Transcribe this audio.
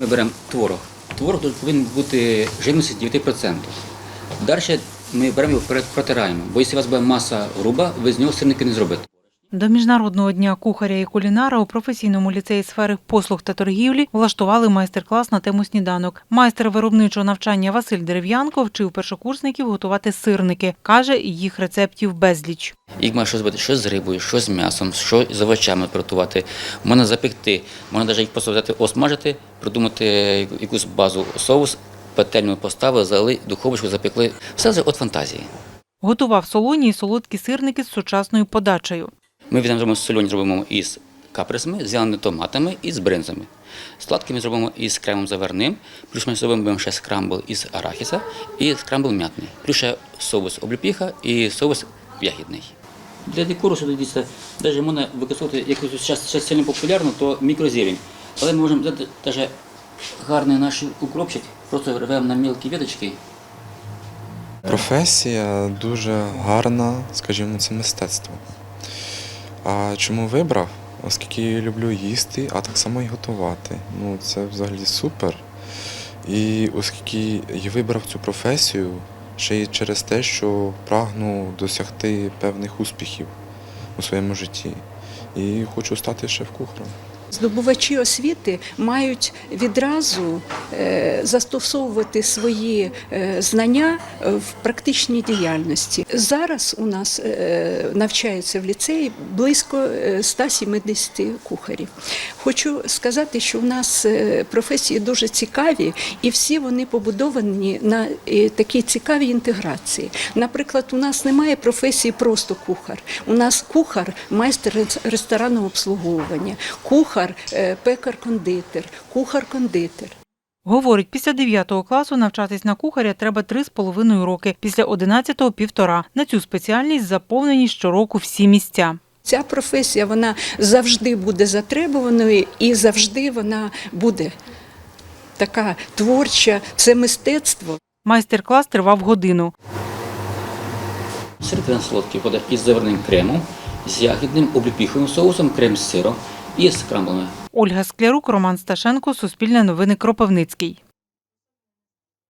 Ми беремо творог. Творог тут повинен бути жирності 9%. Далі ми беремо його протираємо, бо якщо у вас буде маса груба, ви з нього сирники не зробите. До міжнародного дня кухаря і кулінара у професійному ліцеї сфери послуг та торгівлі влаштували майстер-клас на тему сніданок. Майстер виробничого навчання Василь Дерев'янко вчив першокурсників готувати сирники. каже, їх рецептів безліч. Їх можна щось зробити, що з рибою, що з м'ясом, що з овочами приготувати. Можна запекти, можна навіть їх просто взяти, осмажити, придумати якусь базу соус, петельну поставили, залили, духовочку запекли. Все це від фантазії. Готував солоні і солодкі сирники з сучасною подачею. Ми зробимо сольоні зробимо із каприсами, з в'яними томатами і з бринзами. Сладкими зробимо із кремом заварним, плюс ми зробимо ще скрамбл із арахіса і скрамбл м'ятний. Плюс ще соус обліпіха і соус ягідний. Для декору сюди дійсно навіть можна використовувати якусь зараз зараз сильно популярно, то мікрозелень. Але ми можемо взяти навіть гарний наш укропчик, просто рвемо на мілкі веточки Професія дуже гарна, скажімо, це мистецтво. А чому вибрав? Оскільки я люблю їсти, а так само і готувати. Ну, це взагалі супер. І оскільки я вибрав цю професію, ще й через те, що прагну досягти певних успіхів у своєму житті. І хочу стати шеф-кухарем. Здобувачі освіти мають відразу е, застосовувати свої е, знання е, в практичній діяльності. Зараз у нас навчається в ліцеї близько е, 170 кухарів. Хочу сказати, що у нас професії дуже цікаві, і всі вони побудовані на такій цікавій інтеграції. Наприклад, у нас немає професії просто кухар. У нас кухар, майстер ресторанного обслуговування, кухар, е, пекар-кондитер, кухар-кондитер. Говорить, після 9 класу навчатись на кухаря треба 3,5 роки, після 11-го – півтора. На цю спеціальність заповнені щороку всі місця. Ця професія вона завжди буде затребуваною і завжди вона буде така творча, це мистецтво. Майстер-клас тривав годину. Середина солодкий буде із заварним кремом, з ягідним обліпіховим соусом, крем з сиром і з. Ольга Склярук, Роман Сташенко, Суспільне новини Кропивницький.